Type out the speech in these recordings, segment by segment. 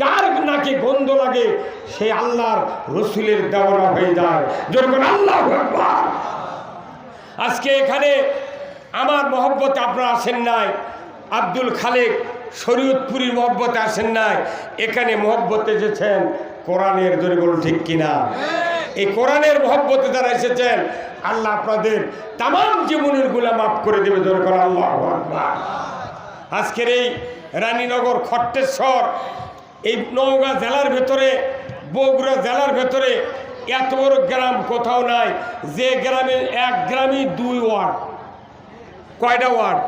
যার নাকি গন্ধ লাগে, সে আল্লাহর রসুলের দেওয়ানা হয়ে যায়। যেরকম আল্লাহ আজকে এখানে আমার মহব্বতে আপনারা আসেন নাই, আব্দুল খালেক শরীয়তপুরীর মহব্বতে আসেন নাই। এখানে মহব্বতে এসেছেন কোরআনের, জোরে বলুন ঠিক কিনা? এই কোরআনের মহব্বতে যারা এসেছেন, আল্লাহ আপনাদের তাম জীবনেরগুলা মাফ করে দেবে, জোরে করে আল্লাহ। আজকের এই রানীনগর খট্টেশ্বর এই নওগাঁ জেলার ভেতরে, বগুড়া জেলার ভেতরে এত বড় গ্রাম কোথাও নাই। যে গ্রামে এক গ্রামই দুই ওয়ার্ড, কয়টা ওয়ার্ড?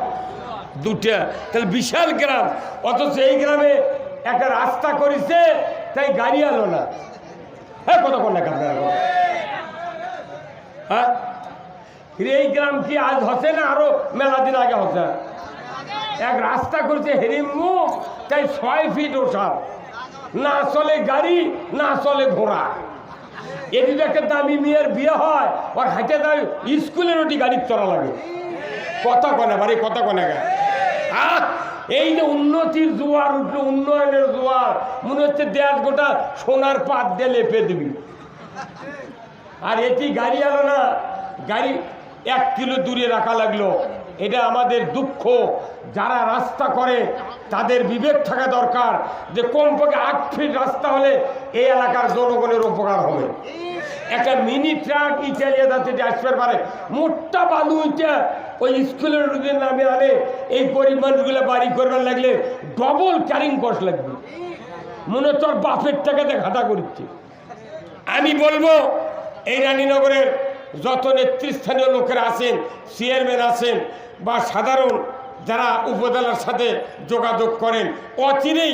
দুটা তাহলে বিশাল গ্রাম, অথচ এই গ্রামে একটা রাস্তা করেছে, তাই গাড়ি আলো না। হ্যাঁ কত কোন লেখা আপনারা। হ্যাঁ? এই গ্রাম কি আজ হচ্ছে না আরও মেলা দিন আগে হচ্ছে? এক রাস্তা করেছে হেরিমু তাই ছয় ফিট ওঠা না চলে গাড়ি, না চলে ঘোড়া। এদিকে একটা দামি মেয়ের বিয়ে হয়, ওর হাইটে দামি স্কুলের ওটি গাড়ি চলা লাগে। কথা কনে বাড়ি কথা কনে গা। এই যে উন্নতির জোয়ার, উঠল উন্নয়নের জোয়ার, মনে হচ্ছে দেশ গোটা সোনার পাত দিয়ে লেপে দিবি। আর এটি গাড়ি আলো না, গাড়ি এক কিলো দূরে রাখা লাগল। এটা আমাদের দুঃখ। যারা রাস্তা করে, তাদের বিবেক থাকা দরকার যে কমপক্ষে আট ফিট রাস্তা হলে এই এলাকার জনগণের উপকার হবে। একটা মিনি ট্রাক ইটালিয়া যাতে আসতে পারে, মোটা বালু ইটা ওই স্কুলের নামে আনে, এই পরিমাণগুলো বাড়ি করবার লাগলে ডবল ক্যারিং কস্ট লাগবে। মনে ওর বাপের টাকাতে ঘাটা করছে আমি বলব, এই রানীনগরের যত নেতৃস্থানীয় লোকেরা আছেন চেয়ারম্যান আছেন বা সাধারণ যারা উপজেলার সাথে যোগাযোগ করেন, অচিরেই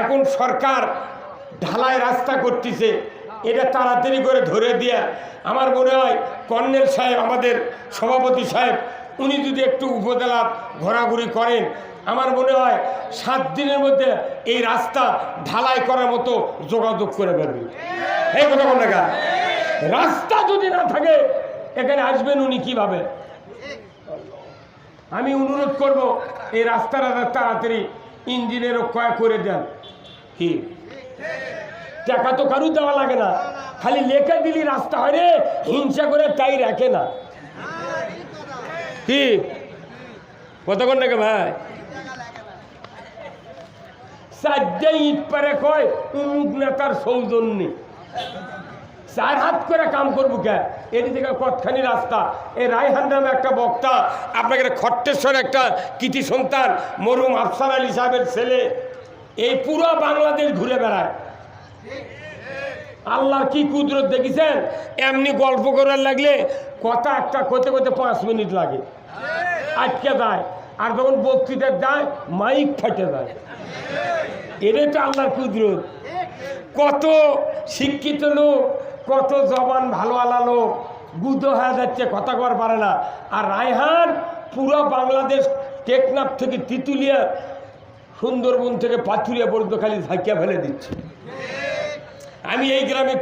এখন সরকার ঢালাই রাস্তা করতেছে। এটা তাড়াতাড়ি করে ধরে দিয়া আমার মনে হয় কর্নেল সাহেব, আমাদের সভাপতি সাহেব, উনি যদি একটু উপজেলা ঘোরাঘুরি করেন, আমার মনে হয় সাত দিনের মধ্যে এই রাস্তা ঢালাই করার মতো যোগাযোগ করে পারবে এই কথা রাস্তা যদি না থাকে, এখানে আসবেন উনি কীভাবে? আমি অনুরোধ করব, এই রাস্তাটা তাড়াতাড়ি ইঞ্জিনেরও ক্ষয় করে দেন। কি? টাকা তো কারু দেওয়া লাগে না। খালি লেখা দিলি রাস্তা হয় রে, হিংসা করে তাই রাখে না। কি? কতক্ষণ নাকি ভাই? চারটে ইট পারে কয়, উমুক নেতার সৌজন্যে। চার হাত করে কাম করব কে? এটি থেকে কতখানি রাস্তা। এই রায়হান নামে একটা বক্তা, আপনাকে খট্টেশ্বর একটা কৃতি সন্তান মরুম আফসার আলী সাহেবের ছেলে, এই পুরো বাংলাদেশ ঘুরে বেড়ায়। আল্লাহর কি কুদরত দেখেছেন? এমনি গল্প করার লাগলে কথা একটা করতে করতে পাঁচ মিনিট লাগে। আটকে যায়, আর যখন বক্তৃতা দেয় মাইক ফাটে যায়। এটাই তো আল্লাহর কুদরত। কত শিক্ষিত লোক কত জবান ভালো আলা লোক। বুদ্ধ হয়ে যাচ্ছে, কথা কর পারে না। আর রায়হান পুরো বাংলাদেশ টেকনাফ থেকে তিতুলিয়া, সুন্দরবন থেকে পাথুরিয়া পর্যন্ত খালি ঝাঁকিয়া ফেলে দিচ্ছে। আমি এই গ্রামে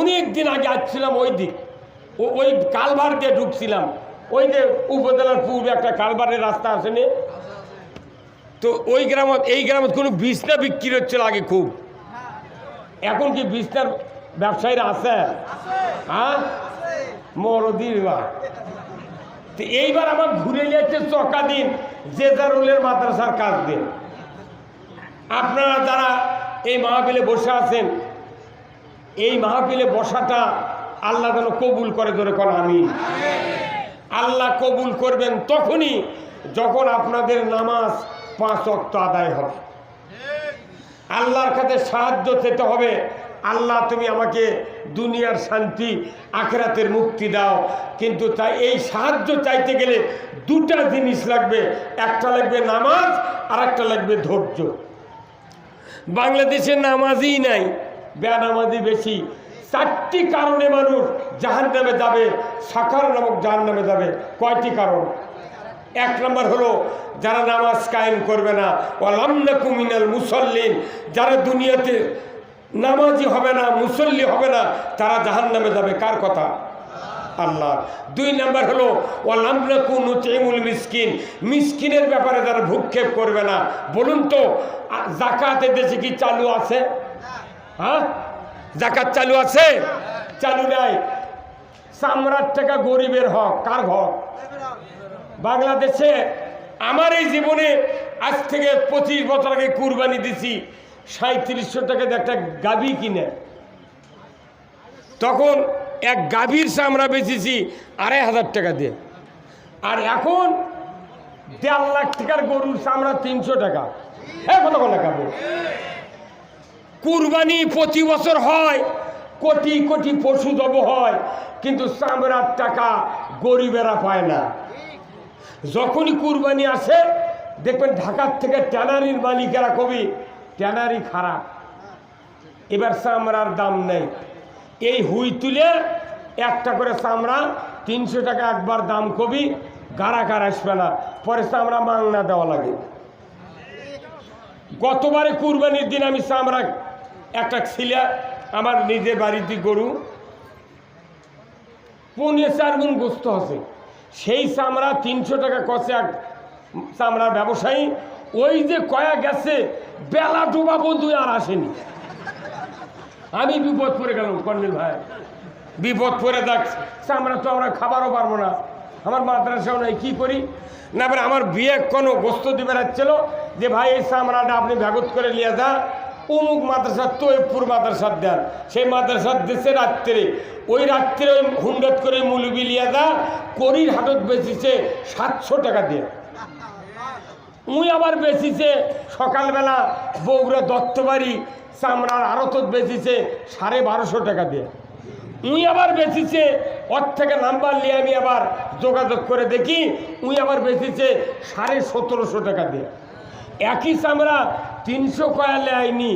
অনেক দিন আগে আসছিলাম ওই দিক। ওই কালভার দিয়ে ঢুকছিলাম। ওই যে উপজেলার পূর্বে একটা কালভারের রাস্তা আসেনি তো ওই গ্রামত, এই গ্রামত কোনো বিছনা বিক্রি হচ্ছিল আগে খুব। এখন কি বিছনার ব্যবসায়ীরা আছে? হ্যাঁ? মরদির তো এইবার আমার ঘুরে যাচ্ছে চকা দিন, যে জেজারুলের মাদ্রাসার কাজ দিন। আপনারা যারা এই মাহফিলে বসে আছেন, এই মাহফিলে বসাটা আল্লাহ যেন কবুল করে ধরে কোন আমি আল্লাহ কবুল করবেন তখনই যখন আপনাদের নামাজ পাঁচ অক্ত আদায় হবে। আল্লাহর কাছে সাহায্য চেতে হবে। আল্লাহ, তুমি আমাকে দুনিয়ার শান্তি, আখরাতের মুক্তি দাও। কিন্তু তাই এই সাহায্য চাইতে গেলে দুটা জিনিস লাগবে। একটা লাগবে নামাজ আর একটা লাগবে ধৈর্য। বাংলাদেশে নামাজই নাই, বেনামাজি বেশি। চারটি কারণে মানুষ জাহান নামে যাবে, সাকার নামক জাহান নামে যাবে। কয়টি কারণ? এক নম্বর হলো, যারা নামাজ কায়েম করবে না ওয়ালামনা কুমিনাল মুসল্লিন, যারা দুনিয়াতে নামাজি হবে না, মুসল্লি হবে না, তারা জাহান নামে যাবে। কার কথা? আল্লাহ। দুই নাম্বার হলো উতিমুল মিসকিন। মিসকিনের ব্যাপারে তারা ভূক্ষেপ করবে না। বলুন তো জাকাতে দেশে কি চালু আছে? হ্যাঁ? জাকাত চালু আছে? চালু নাই। চামড়ার টাকা গরিবের হক, কার হক? বাংলাদেশে আমার এই জীবনে আজ থেকে পঁচিশ বছর আগে কুরবানি দিছি। সাঁত্রিশশো টাকা একটা গাবি কিনে। তখন এক গাভীর চামড়া বেচেছি আড়াই হাজার টাকা দিয়ে। আর এখন দেড় লাখ টাকার গরুর চামড়া তিনশো টাকা। হ্যাঁ কত কত কুরবানি প্রতি বছর হয়, কোটি কোটি পশু দব হয়, কিন্তু চামড়ার টাকা গরিবেরা পায় না। যখনই কুরবানি আসে, দেখবেন ঢাকার থেকে ট্যানারির মালিকেরা কবি ট্যানারি খারাপ। এবার চামড়ার দাম নেই। এই হুই তুলে একটা করে চামড়া তিনশো টাকা একবার দাম কবি গাড়া গাড়া আসবে না। পরে চামড়া মাংনা দেওয়া লাগে। গতবারে কুরবানির দিন আমি চামড়া, একটা ছিলা, আমার নিজের বাড়িতে গরু, পৌনে চার গুণ গোস্ত আছে। সেই চামড়া তিনশো টাকা কষে এক চামড়ার ব্যবসায়ী ওই যে কয়া গেছে, বেলা ডোবা বন্ধু আর আসেনি। আমি বিপদ পড়ে গেলাম, কর্নেল ভাই। বিপদ পড়ে দেখ চামড়া তো আমরা খাবারও পারব না। আমার মাদ্রাসাও নাই, কী করি? না, এবার আমার বিয়ে কোনো গোস্ত দিবে রাখছিল যে ভাই, এই চামড়াটা আপনি ব্যাগত করে নিয়ে যা অমুক মাদ্রাসার তৈবপুর মাদ্রাসার দেন। সেই মাদ্রাসার দেশে রাত্রে, ওই রাত্রে ওই হুন্ডত করে মুলুবি লিয়ে যা, করির হাটত বেচিছে সাতশো টাকা দিয়ে। উই আবার বেচিছে, সকালবেলা বগুড়া দত্তবাড়ি চামড়ার আড়তত বেচিছে সাড়ে বারোশো টাকা দিয়ে। উই আবার বেচিছে ওর থেকে নাম্বার নিয়ে আমি আবার যোগাযোগ করে দেখি উই আবার বেচিছে সাড়ে সতেরোশো টাকা দিয়ে। একই চামড়া তিনশো কয়ালে আইনি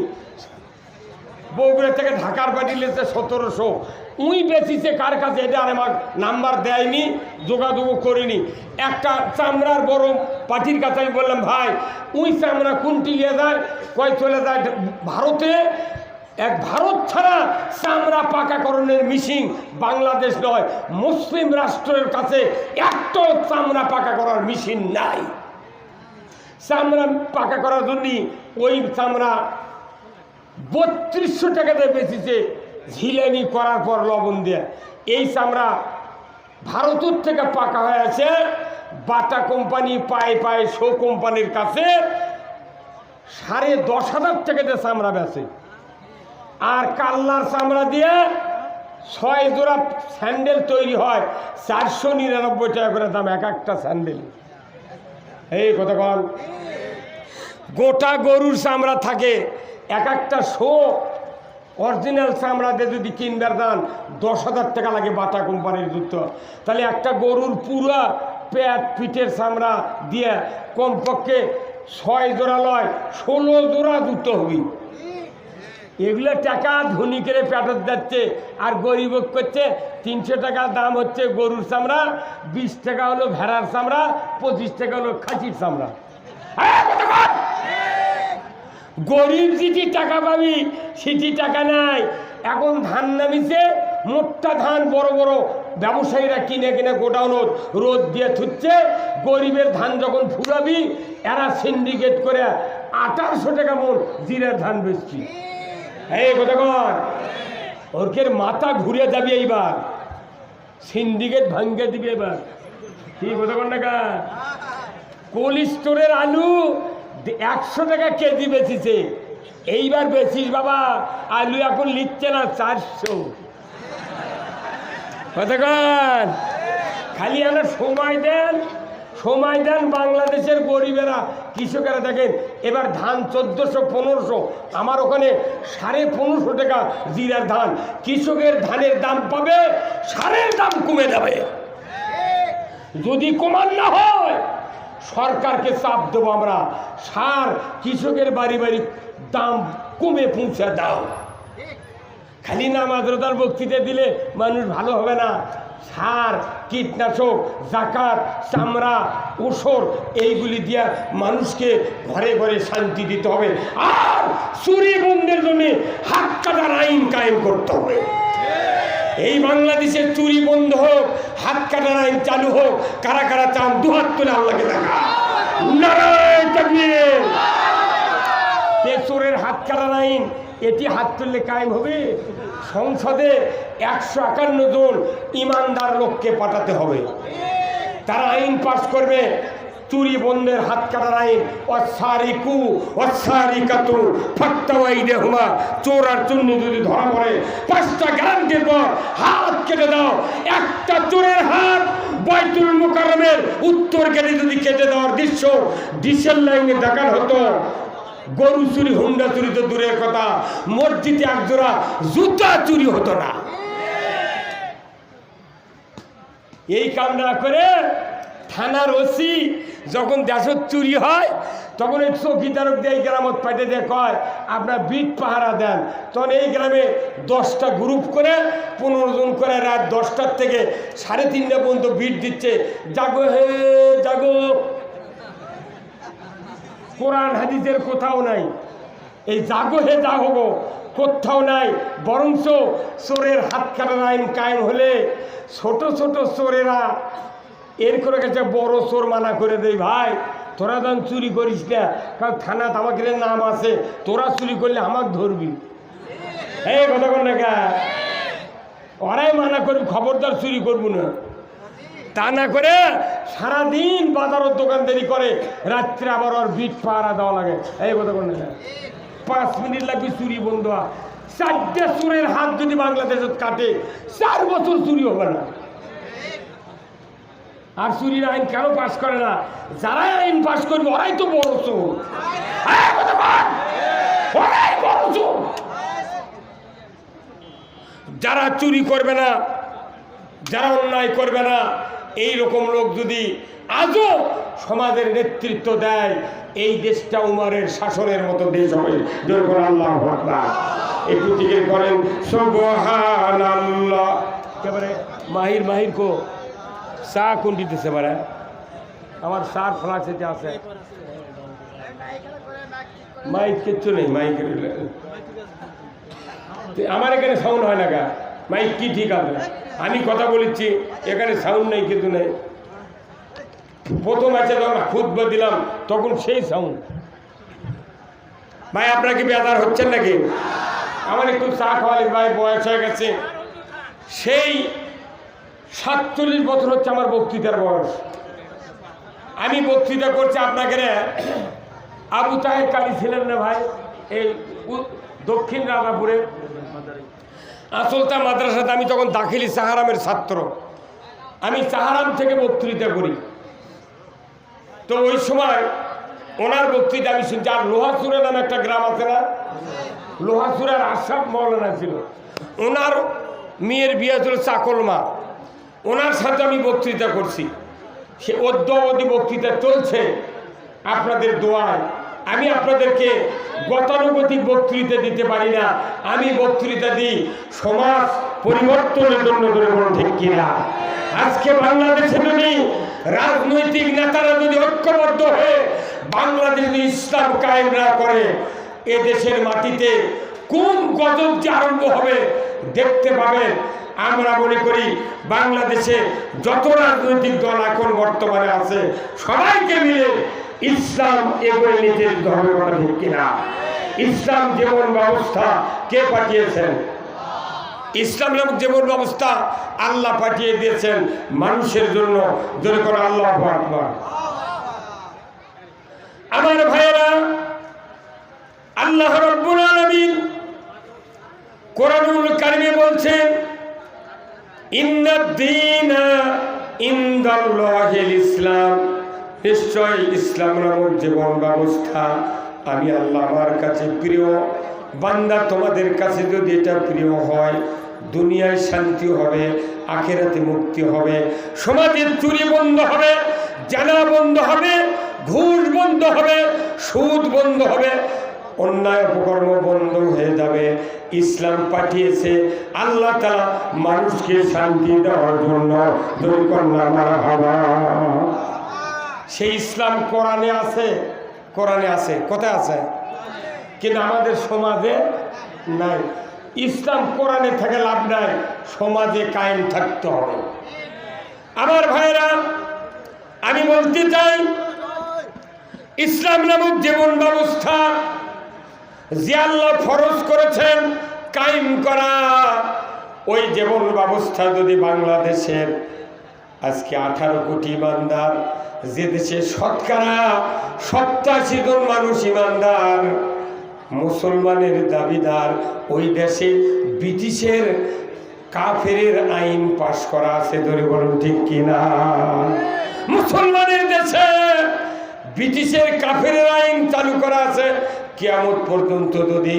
বগুড়া থেকে ঢাকার বাড়ি লেছে সতেরোশো। উই বেচিছে কার কাছে? এটা আর আমার নাম্বার দেয়নি, যোগাযোগ করিনি। একটা চামড়ার বড় পার্টির কাছে আমি বললাম, ভাই, উই চামড়া কোনটি নিয়ে যায়? কয়, চলে যায় ভারতে। এক ভারত ছাড়া চামড়া পাকাকরণের মিশিং বাংলাদেশ নয়, মুসলিম রাষ্ট্রের কাছে একটা চামড়া পাকা করার মেশিন নাই। চামড়া পাকা করার জন্য ওই চামড়া বত্রিশশো টাকাতে বেচেছে। ঝিলেনি করার পর লবণ দিয়ে। এই চামড়া ভারতের থেকে পাকা হয়ে আছে। বাটা কোম্পানি পায়ে পায়ে শো কোম্পানির কাছে সাড়ে দশ হাজার টাকাতে চামড়া বেচে। আর কাল্লার চামড়া দিয়ে ছয় জোড়া স্যান্ডেল তৈরি হয়। চারশো নিরানব্বই টাকা করে দাম, এক একটা স্যান্ডেল। এই কথা কল গোটা গরুর চামড়া থাকে। এক একটা শো অরিজিনাল চামড়া দিয়ে যদি কিনবার দান, দশ হাজার টাকা লাগে বাটা কোম্পানির জুতো। তাহলে একটা গরুর পুরা পেট পিঠের চামড়া দিয়ে কমপক্ষে ছয় জোড়া লয়, ষোলো জোড়া জুতো হবি। এগুলো টাকা ধনিকের পেটত যাচ্ছে, আর গরিব করছে, তিনশো টাকা দাম হচ্ছে গরুর চামড়া, বিশ টাকা হলো ভেড়ার চামড়া, পঁচিশ টাকা হলো খাসির চামড়া। হ্যাঁ? গরিব যেটি টাকা পাবি, সেটি টাকা নাই। এখন ধান নামিছে, মোটটা ধান বড় বড়। ব্যবসায়ীরা কিনে কিনে গোডাউনত রোদ দিয়ে থুচ্ছে। গরিবের ধান যখন ফুরাবি, এরা সিন্ডিকেট করে আঠারোশো টাকা মন জিরের ধান বেচছি এই কতক্ষণ ওরকের মাথা ঘুরে যাবি এইবার। সিন্ডিকেট ভাঙ্গে দিবি এবার। কি কতক্ষণ টাকা কোল্ড স্টোরের আলু একশো টাকা কেজি বেচিছে। এইবার বেচিস বাবা, আলু এখন লিখছে না চারশো। কতক্ষণ খালি আমরা সময় দেন সময় দেন বাংলাদেশের গরিবেরা, কৃষকেরা দেখেন, এবার ধান চোদ্দোশো, পনেরোশো, আমার ওখানে সাড়ে পনেরোশো টাকা জিরার ধান। কৃষকের ধানের দাম পাবে, সারের দাম কমে যাবে। যদি কমান না হয় সরকারকে চাপ দেবো আমরা। সার কৃষকের বাড়ি বাড়ি দাম কমে পৌঁছে দাও। খালি না রোজার বক্তৃতা দিলে মানুষ ভালো হবে না। সার, কীটনাশক, জাকাত, চামড়া ওষর এইগুলি দিয়া মানুষকে ঘরে ঘরে শান্তি দিতে হবে। আর চুরি বন্ধের জন্য হাত কাটার আইন কায়েম করতে হবে। এই বাংলাদেশের চুরি বন্ধ হোক, হাত কাটার আইন চালু হোক, কারা কারা চান, দুহাত তুলে আল্লাহকে দেখা। তাকবীর। হাত কাটার আইন এটি হাত তুললে কায়েম হবে। সংসদে একশো একান্ন জন ইমানদার লোককে পাঠাতে হবে। তারা আইন পাশ করবে চুরি বন্ধের হাত কাটার আইন। অসারিকু, অসারিকাতু ফাত্তাওয়াইদে হুমা চোর আর চুন্নি যদি ধরা পড়ে, পাঁচটা গ্যারান্টির পর হাত কেটে দাও। একটা চোরের হাত বাইতুল মুকাররমের উত্তর গেটে যদি কেটে দেওয়ার দৃশ্য, ডিসেল লাইনে দেখানো হতো। গরু চুরি, হুন্ডা চুরি তো দূরের কথা। মসজিদে একজোড়া জুতা চুরি হতো না। এই কাম না করে থানার ওসি যখন দেশত চুরি হয়, তখন এই চৌকিদারক দিয়ে এই গ্রামত পাঠিয়ে দিয়ে কয়, আপনার বিট পাহারা দেন। তখন এই গ্রামে দশটা গ্রুপ করে পনেরো জন করে রাত দশটার থেকে সাড়ে তিনটা পর্যন্ত বিট দিচ্ছে। জাগো হে, জাগো। কোরআন হাদিসের কোথাও নাই। এই জাগো হে, জাগো কোথাও নাই। বরঞ্চ চোরের হাত কাটার আইন কায়েম হলে ছোট ছোট চোরেরা এর করে কাছে বড় চোর মানা করে দেই, ভাই, তোরা যখন চুরি করিস না, কারণ থানা আমাকে নাম আছে, তোরা চুরি করলে আমাকে ধরবি। এই কথা কর না ওরাই মানা করবি খবরদার চুরি করব না। তা না করে সারাদিন বাজারের দোকানদারি করে, রাত্রে আবার ওর বিট পাহারা দেওয়া লাগে। এই কথা কোন পাঁচ মিনিট লাগবে চুরি বন্ধ। চারটে চুরের হাত যদি বাংলাদেশে কাটে, চার বছর চুরি হবে না। আর চুরির আইন কেন পাশ করে না? যারাই আইন পাশ করবে, ওরাই তো বড় চোর। যারা চুরি করবে না, যারা অন্যায় করবে না, এই রকম লোক যদি আজও সমাজের নেতৃত্ব দেয়, এই দেশটা উমারের শাসনের মতো দেশ হবে। জোর করে আল্লাহ করেন মাহির মাহির কো চা কোন দিতেছে পারে আমার সার ফ্লাক্স এটা আছে। মাইক কিচ্ছু নেই মাইকের তো আমার এখানে সাউন্ড হয় না গা। মাইক কি ঠিক আছে আমি কথা বলেছি, এখানে সাউন্ড নেই কিন্তু নেই। প্রথম আছে যখন খুদবা দিলাম, তখন সেই সাউন্ড ভাই, আপনার কি বেদার হচ্ছেন নাকি? আমার একটু চা খাওয়ালি ভাই, বয়স হয়ে গেছে। সেই সাতচল্লিশ বছর হচ্ছে আমার বক্তৃতার বয়স। আমি বক্তৃতা করছি আপনাকে আবু তাহের কালী ছিলেন না ভাই, এই দক্ষিণ রাজাপুরে আসলতা মাদ্রাসাতে আমি তখন দাখিলি সাহারামের ছাত্র। আমি সাহারাম থেকে বক্তৃতা করি। তো ওই সময় ওনার বক্তৃতা আমি শুনছি, আর লোহাসুরে নামে একটা গ্রাম আছে না? লোহাসুরের আশাফ মৌলানা ছিল। ওনার মেয়ের বিয়ে ছিল চাকলমা ওনার সাথে আমি বক্তৃতা করছি। সে অদ্যাবধি বক্তৃতা চলছে আপনাদের দোয়ায়। আমি আপনাদেরকে গতানুগতিক বক্তৃতা দিতে পারি না। আমি বক্তৃতা দিই সমাজ পরিবর্তনের জন্য ধরে ঠিক কিনা? আজকে বাংলাদেশে যদি রাজনৈতিক নেতারা যদি ঐক্যবদ্ধ হয়ে বাংলাদেশ যদি ইসলাম কায়েম না করে, এ দেশের মাটিতে কোন গজব যে আরম্ভ হবে দেখতে পাবেন। আমরা মনে করি বাংলাদেশে যত রাজনৈতিক দল এখন বর্তমানে আছে, সবাইকে মিলে ইসলাম এগোয় দিতে হবে কথা ঠিক কিনা? ইসলাম জীবন ব্যবস্থা, কে পাঠিয়েছেন? ইসলাম নামক জীবন ব্যবস্থা, আল্লাহ পাঠিয়ে দিয়েছেন মানুষের জন্য। জোরে করে আল্লাহ আমার ভাইয়েরা, আল্লাহ রব্বুল আলামিন কোরআনুল কারিমে বলছেন ইসলাম। নিশ্চয় ইসলাম নামক জীবন ব্যবস্থা। আমি আল্লাহ আমার কাছে প্রিয়। বান্দা তোমাদের কাছে যদি এটা প্রিয় হয়, দুনিয়ায় শান্তি হবে, আখেরাতে মুক্তি হবে সমাজের চুরি বন্ধ হবে, জানা বন্ধ হবে, ঘুষ বন্ধ হবে, সুদ বন্ধ হবে অন্যায় অপকর্ম বন্ধ হয়ে যাবে। ইসলাম পাঠিয়েছে আল্লাহ তালা মানুষকে শান্তি দেওয়ার জন্য। দুই কন্যা মারা হবা সেই ইসলাম কোরআনে আছে? কোরআনে আছে। কোথায় আছে? কিন্তু আমাদের সমাজে নাই। ইসলাম কোরআনে থেকে লাভ নাই। সমাজে কায়েম থাকতে হবে। আমার ভাইরা, আমি বলতে চাই, ইসলাম নামক জীবন ব্যবস্থা যে ফরজ করেছেন, কায়েম করা। ওই জীবন ব্যবস্থা যদি বাংলাদেশের আজকে আঠারো কোটি ইমানদার, যে দেশে শতকরা সপ্তাশি জন মানুষ ইমানদার, মুসলমানের দাবিদার, ওই দেশে ব্রিটিশের কাফের আইন পাশ করা আছে, ধরে বলুন ঠিক কিনা? মুসলমানের দেশে ব্রিটিশের কাফের আইন চালু করা আছে কিয়ামত পর্যন্ত যদি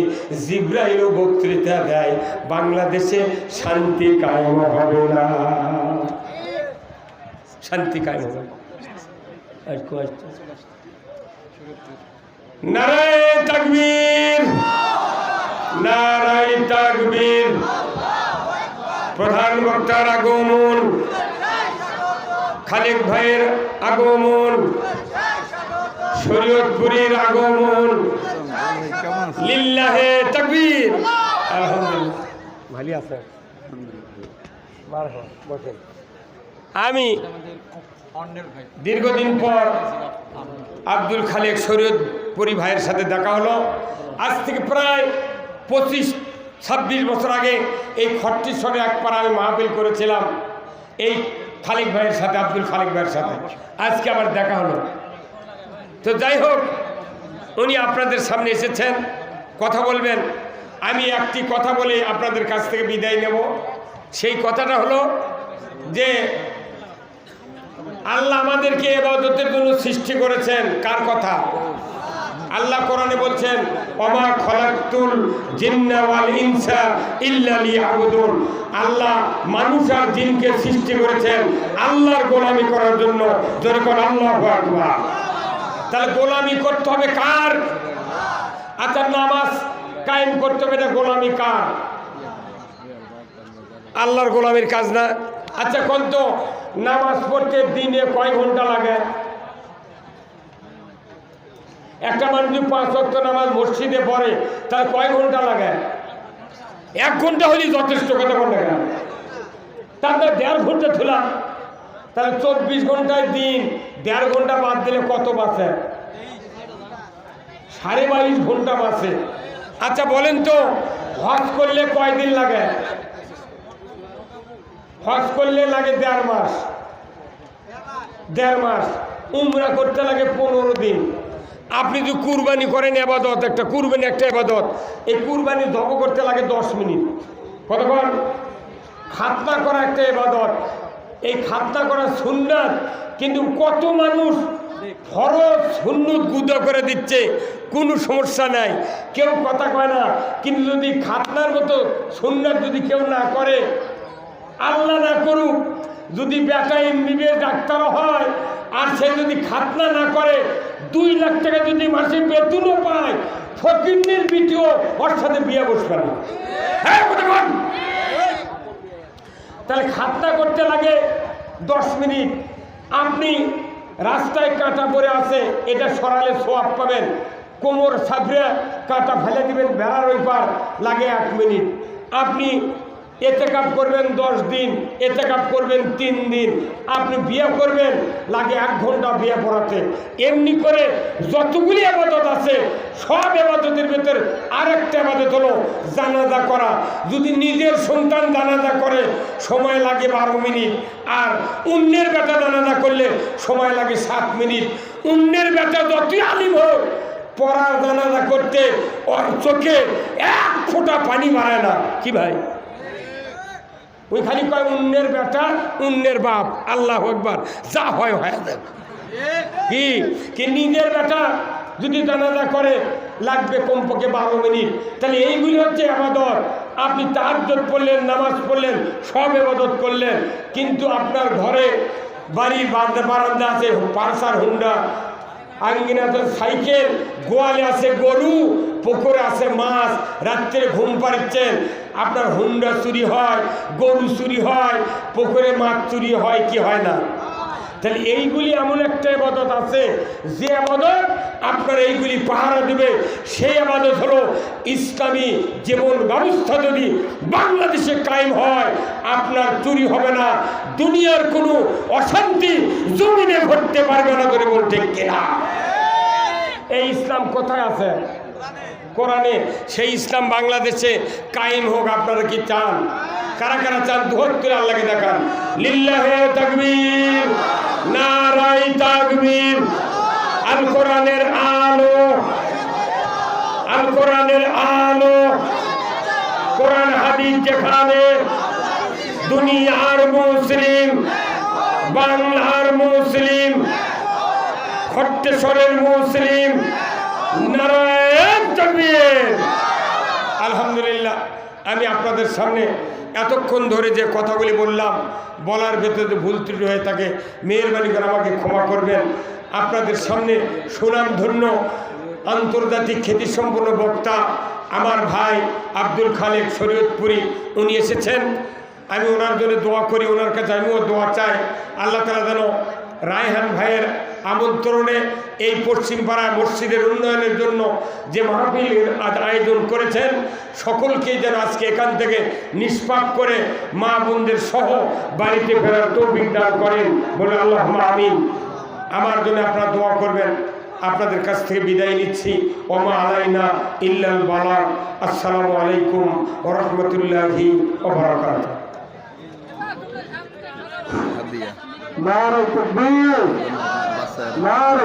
জিব্রাইল বক্তৃতা দেয়, বাংলাদেশে শান্তি কায়েম হবে না শান্তি কায়েম হবে। নারায় তাকবীর নারায় তাকবীর প্রধান বক্তার আগমন খালেক ভাইয়ের আগমন, শরীয়তপুরীর আগমন লিল্লাহে তাকবীর। আলহামদুলিল্লাহ। ভালো আছে। আমি দীর্ঘদিন পর আব্দুল খালেক শরীয়তপুরি ভাইয়ের সাথে দেখা হলো। আজ থেকে প্রায় পঁচিশ ছাব্বিশ বছর আগে এই খট্টিশ্বরে একবার আমি মাহফিল করেছিলাম এই খালেক ভাইয়ের সাথে আব্দুল খালেক ভাইয়ের সাথে। আজকে আবার দেখা হলো। তো যাই হোক উনি আপনাদের সামনে এসেছেন, কথা বলবেন। আমি একটি কথা বলে আপনাদের কাছ থেকে বিদায় নেব। সেই কথাটা হলো যে, আল্লাহ আমাদেরকে এবাদতের জন্য সৃষ্টি করেছেন। কার কথা? আল্লাহ কোরআনে বলছেন অমা খলাকুল জিন্না ওয়াল ইনসা ইল্লা লিয়াবুদুন। আল্লাহ মানুষ আর জিনকে সৃষ্টি করেছেন আল্লাহর গোলামি করার জন্য। যেরকম আল্লাহ আকবার। তাহলে গোলামি করতে হবে কার? আচ্ছা নামাজ কায়েম করতে হবে, এটা গোলামি কার? আল্লাহর গোলামির কাজ না? আচ্ছা কোন তো নামাজ পড়তে দিনে কয় ঘণ্টা লাগে? একটা মানুষ পাঁচ ওয়াক্ত নামাজ মসজিদে পড়ে, তাহলে কয় ঘণ্টা লাগে? এক ঘণ্টা হলেই যথেষ্ট বলতে গেল তারপরে দেড় ঘণ্টা ছিলাম তাহলে চব্বিশ ঘন্টায় দিন, দেড় ঘণ্টা বাদ দিলে কত বাঁচে? সাড়ে বাইশ ঘণ্টা বাঁচে। আচ্ছা বলেন তো, হজ করলে কয়দিন লাগে? হজ করলে লাগে দেড় মাস। দেড় মাস। উমরা করতে লাগে পনেরো দিন। আপনি যদি কুরবানি করেন, এবাদত একটা, কুরবানি একটা এবাদত। এই কুরবানি দব করতে লাগে দশ মিনিট। কতক্ষণ? খাতনা করা একটা এবাদত। এই খাতনা করা সুন্নাত, কিন্তু কত মানুষ ফরজ সুন্নত গুদা করে দিচ্ছে, কোনো সমস্যা নাই কেউ কথা কয় না, কিন্তু যদি খাতনার মতো সুন্নাত যদি কেউ না করে, আল্লাহ না করুক, যদি বেটা এমবিবিএস ডাক্তার হয়, আর সে যদি খাতনা না করে, দুই লাখ টাকা যদি মাসে বেতনও পায়, ফকিন্নের বিটিও ওর সাথে বিয়ে বসবে না হ্যাঁ। তাহলে খাতনা করতে লাগে দশ মিনিট। আপনি রাস্তায় কাঁটা পরে আছে, এটা সরালে সোয়াব পাবেন। কোমর সাঁতরে কাঁটা ফেলে দিবেন, বেড়ার ওই পার লাগে এক মিনিট। আপনি এতে কাপ করবেন দশ দিন এতে কাপ করবেন তিন দিন। আপনি বিয়ে করবেন, লাগে এক ঘণ্টা বিয়ে পড়াতে। এমনি করে যতগুলি আবাদত আছে, সব আবাদতের ভেতর আরেকটা আবাদত হলো জানাজা করা। যদি নিজের সন্তান জানাজা করে, সময় লাগে বারো মিনিট। আর অন্যের বেটা জানাজা করলে সময় লাগে সাত মিনিট। অন্যের বেটা যতই আলিম হোক, পড়ার জানাজা করতে চোখে এক ফোঁটা পানি মারায় না। কি ভাই? ওই খালি কয় অন্যের বেটা অন্যের বাপ, আল্লাহ একবার যা হয়, হয়ে। যাবে কি? কি নিজের বেটা যদি জানাজা করে, লাগবে কমপক্ষে বারো মিনিট। তাহলে এইগুলি হচ্ছে আবাদত। আপনি তাহাজ্জত পড়লেন, নামাজ পড়লেন, সব এবাদত করলেন। কিন্তু আপনার ঘরে বাড়ির বারান্দা আছে, পালসার, হুন্ডা আঙ্গিনাতে সাইকেল, গোয়ালে আছে গরু, পুকুরে আছে মাছ, রাত্রে ঘুম পাড়িচ্ছেন। আপনার হুন্ডা চুরি হয়, গরু চুরি হয়, পুকুরে মাছ চুরি হয়, কি হয় না? তাহলে এইগুলি এমন একটা আবাদত আছে, যে আবাদত আপনার এইগুলি পাহারা দেবে। সেই আবাদত হলো ইসলামী জীবন ব্যবস্থা যদি বাংলাদেশে কায়েম হয়, আপনার চুরি হবে না, দুনিয়ার কোনো অশান্তি জমিনে ঘটতে পারবে না করে বলতে কিনা? এই ইসলাম কোথায় আছে? কোরআনে সেই ইসলাম বাংলাদেশে কায়েম হোক, আপনারা কি চান? কারা কারা চান? দুহর করে আল্লাহকে দেখান। লিল্লাহে তাকবীর নারাই তাকবীর আল কোরআনের আলো আল কোরআনের আলো। কোরআন হাদিস যেখানে দুনিয়ার মুসলিম, বাংলার মুসলিম, খট্টেশ্বরের মুসলিম নারায়ণ তাকবীর আলহামদুলিল্লাহ, আমি আপনাদের সামনে এতক্ষণ ধরে যে কথাগুলি বললাম, বলার ভেতরে যে ভুল ত্রুটি হয়ে থাকে, মেহরবানি করে আমাকে ক্ষমা করবেন। আপনাদের সামনে সুনাম ধন্য আন্তর্জাতিক খ্যাতিসম্পন্ন বক্তা আমার ভাই আব্দুল খালেক শরীয়তপুরি, উনি এসেছেন। আমি ওনার জন্য দোয়া করি, ওনার কাছে আমিও দোয়া চাই। আল্লাহ তালা যেন রায়হান ভাইয়ের আমন্ত্রণে এই পশ্চিমপাড়া মসজিদের উন্নয়নের জন্য যে মাহফিলের আজ আয়োজন করেছেন, সকলকেই যেন আজকে এখান থেকে নিষ্পাপ করে মা বোনদের সহ বাড়িতে ফেরার তৌফিক দান করেন বলে আল্লাহ আমিন। আমার জন্য আপনারা দোয়া করবেন। আপনাদের কাছ থেকে বিদায় নিচ্ছি। ওমা আলাইনা ইল্লাল বালা। আসসালামু আলাইকুম ওরহমতুল্লাহি ওবরাকাত হাত দিয়া নারে তকবীর। السلام